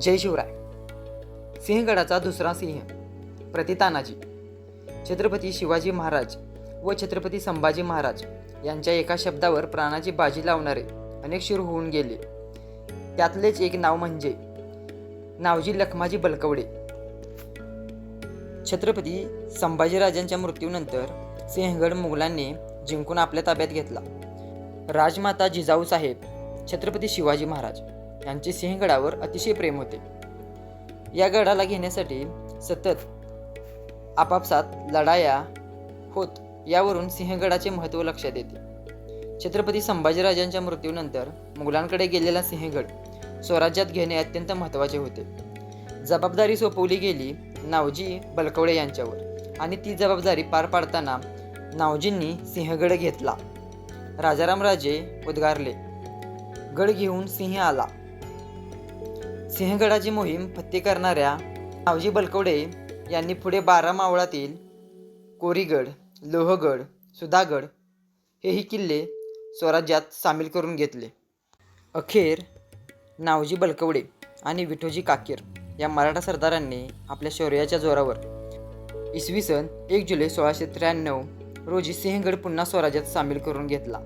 जय शिवराय. सिंहगडाचा दुसरा सिंह प्रतितानाजी. छत्रपती शिवाजी महाराज व छत्रपती संभाजी महाराज यांच्या एका शब्दावर प्राणाची बाजी लावणारे अनेक शूर होऊन गेले. त्यातलेच एक नाव म्हणजे नावजी लखमाजी बलकवडे. छत्रपती संभाजीराजांच्या मृत्यूनंतर सिंहगड मुघलांनी जिंकून आपल्या ताब्यात घेतला. राजमाता जिजाऊ साहेब छत्रपती शिवाजी महाराज. यांचे सिंहगडावर अतिशय प्रेम होते. या गडाला घेण्यासाठी सतत आपापसात लढाया होत यावरून सिंहगडाचे महत्त्व लक्षात येते. छत्रपती संभाजीराजांच्या मृत्यूनंतर मुघलांकडे गेलेला सिंहगड स्वराज्यात घेणे अत्यंत महत्त्वाचे होते. जबाबदारी सोपवली गेली नावजी बलकवडे यांच्यावर आणि ती जबाबदारी पार पाडताना नावजींनी सिंहगड घेतला. राजारामराजे उद्गारले. गड घेऊन सिंह आला. सिंहगडाची मोहीम फत्ते करणाऱ्या नावजी बलकवडे यांनी पुढे बारा मावळातील कोरीगड लोहगड सुधागड हेही किल्ले स्वराज्यात सामील करून घेतले. अखेर नावजी बलकवडे आणि विठोजी काकेर या मराठा सरदारांनी आपल्या शौर्याच्या जोरावर इसवी सन एक जुलै सोळाशे त्र्याण्णव रोजी सिंहगड पुन्हा स्वराज्यात सामील करून घेतला.